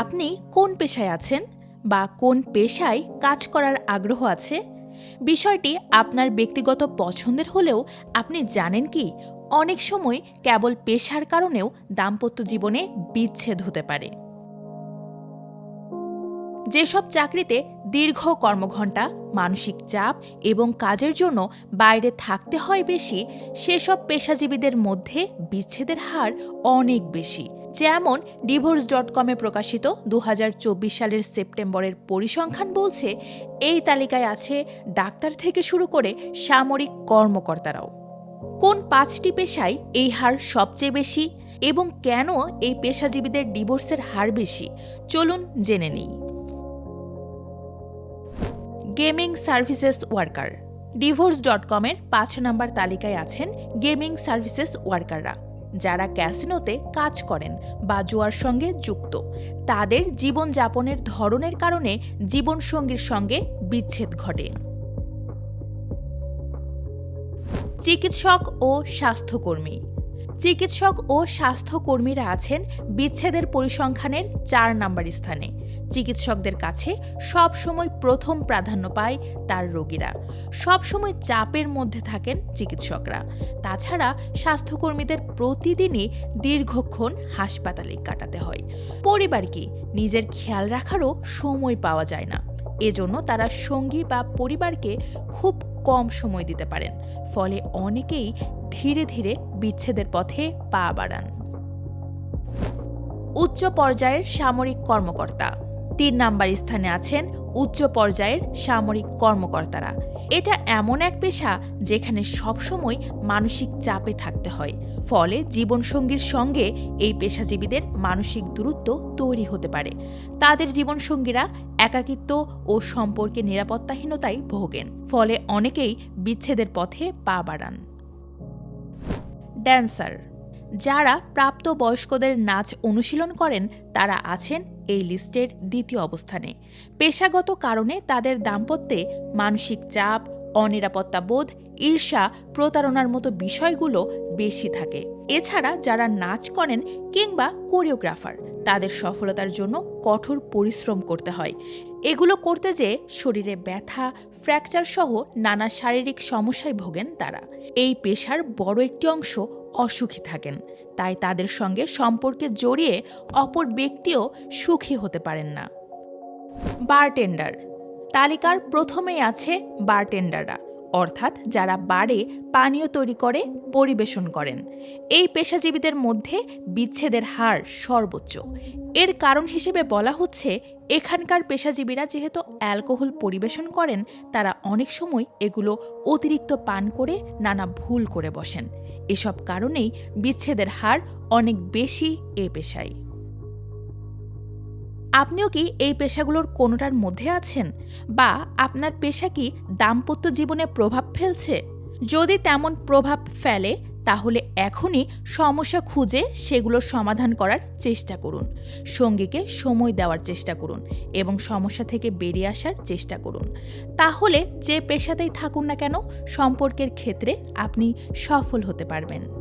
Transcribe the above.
আপনি কোন পেশায় আছেন বা কোন পেশায় কাজ করার আগ্রহ আছে? বিষয়টি আপনার ব্যক্তিগত পছন্দের হলেও আপনি জানেন কি, অনেক সময় কেবল পেশার কারণেও দাম্পত্য জীবনে বিচ্ছেদ হতে পারে। যেসব চাকরিতে দীর্ঘ কর্মঘণ্টা, মানসিক চাপ এবং কাজের জন্য বাইরে থাকতে হয় বেশি, সেসব পেশাজীবীদের মধ্যে বিচ্ছেদের হার অনেক বেশি। যেমন ডিভোর্স ডট কমে প্রকাশিত দু হাজার চব্বিশ সালের সেপ্টেম্বরের পরিসংখ্যান বলছে, এই তালিকায় আছে ডাক্তার থেকে শুরু করে সামরিক কর্মকর্তারাও। কোন পাঁচটি পেশায় এই হার সবচেয়ে বেশি এবং কেন এই পেশাজীবীদের ডিভোর্সের হার বেশি? চলুন জেনে নিই। Gaming services worker. Divorce dot কমের পাঁচ নম্বর তালিকায় আছেন গেমিং সার্ভিসেস ওয়ার্কাররা। যারা ক্যাসিনোতে কাজ করেন বা জুয়ার সঙ্গে যুক্ত। তাদের জীবনযাপনের ধরনের কারণে জীবনসঙ্গীর সঙ্গে বিচ্ছেদ ঘটে। চিকিৎসক ও স্বাস্থ্যকর্মী চিকিৎসক ও স্বাস্থ্যকর্মীরা আছেন বিচ্ছেদের পরিসংখ্যানের চার নাম্বার স্থানে। চিকিৎসকদের কাছে সব সময় প্রথম প্রাধান্য পায় তার রোগীরা। সব সময় চাপের মধ্যে থাকেন চিকিৎসকরা। তাছাড়া স্বাস্থ্যকর্মীদের প্রতিদিনই দীর্ঘক্ষণ হাসপাতালে কাটাতে হয়। পরিবারকে নিজের খেয়াল রাখারও সময় পাওয়া যায় না। এজন্য তারা সঙ্গী বা পরিবারকে খুব কম সময় দিতে পারেন, ফলে অনেকেই ধীরে ধীরে বিচ্ছেদের পথে পা বাড়ান। উচ্চ পর্যায়ের সামরিক কর্মকর্তা। তিন নাম্বার স্থানে আছেন উচ্চ পর্যায়ের সামরিক কর্মকর্তারা। এটা এমন এক পেশা যেখানে সবসময় মানসিক চাপে থাকতে হয়। ফলে জীবনসঙ্গীর সঙ্গে এই পেশাজীবীদের মানসিক দূরত্ব তৈরি হতে পারে। তাদের জীবনসঙ্গীরা একাকিত্ব ও সম্পর্কে নিরাপত্তাহীনতায় ভোগেন। ফলে অনেকেই বিচ্ছেদের পথে পা বাড়ান। ড্যান্সার, যারা প্রাপ্ত বয়স্কদের নাচ অনুশীলন করেন, তারা আছেন এই লিস্টের দ্বিতীয় অবস্থানে। পেশাগত কারণে তাদের দাম্পত্যে মানসিক চাপ, অনিরাপত্তা বোধ, ঈর্ষা, প্রতারণার মতো বিষয়গুলো বেশি থাকে। এছাড়া যারা নাচ করেন কিংবা কোরিওগ্রাফার তাদের সফলতার জন্য কঠোর পরিশ্রম করতে হয়। এগুলো করতে যেয়ে শরীরে ব্যথা ফ্র্যাকচার সহ নানা শারীরিক সমস্যায় ভোগেন তারা। এই পেশার বড় একটি অংশ অসুখী থাকেন। তাই তাদের সঙ্গে সম্পর্কে জড়িয়ে অপর ব্যক্তিও সুখী হতে পারেন না। বারটেন্ডার। তালিকার প্রথমেই আছে বারটেন্ডাররা। অর্থাৎ যারা বারে পানীয় তৈরি করে, পরিবেশন করেন। এই পেশাজীবীদের মধ্যে বিচ্ছেদের হার সর্বোচ্চ। এর কারণ হিসেবে বলা হচ্ছে, এখানকার পেশাজীবীরা যেহেতু অ্যালকোহল পরিবেশন করেন, তারা অনেক সময় এগুলো অতিরিক্ত পান করে, নানা ভুল করে বসেন। এসব কারণেই বিচ্ছেদের হার অনেক বেশি এ পেশায়। আপনিও কি এই পেশাগুলোর কোনোটার মধ্যে আছেন? বা আপনার পেশা কি দাম্পত্য জীবনে প্রভাব ফেলছে? যদি তেমন প্রভাব ফেলে, তাহলে এখনই সমস্যা খুঁজে সেগুলোর সমাধান করার চেষ্টা করুন। সঙ্গীকে সময় দেওয়ার চেষ্টা করুন এবং সমস্যা থেকে বেরিয়ে আসার চেষ্টা করুন। তাহলে যে পেশাতেই থাকুন না কেন, সম্পর্কের ক্ষেত্রে আপনি সফল হতে পারবেন।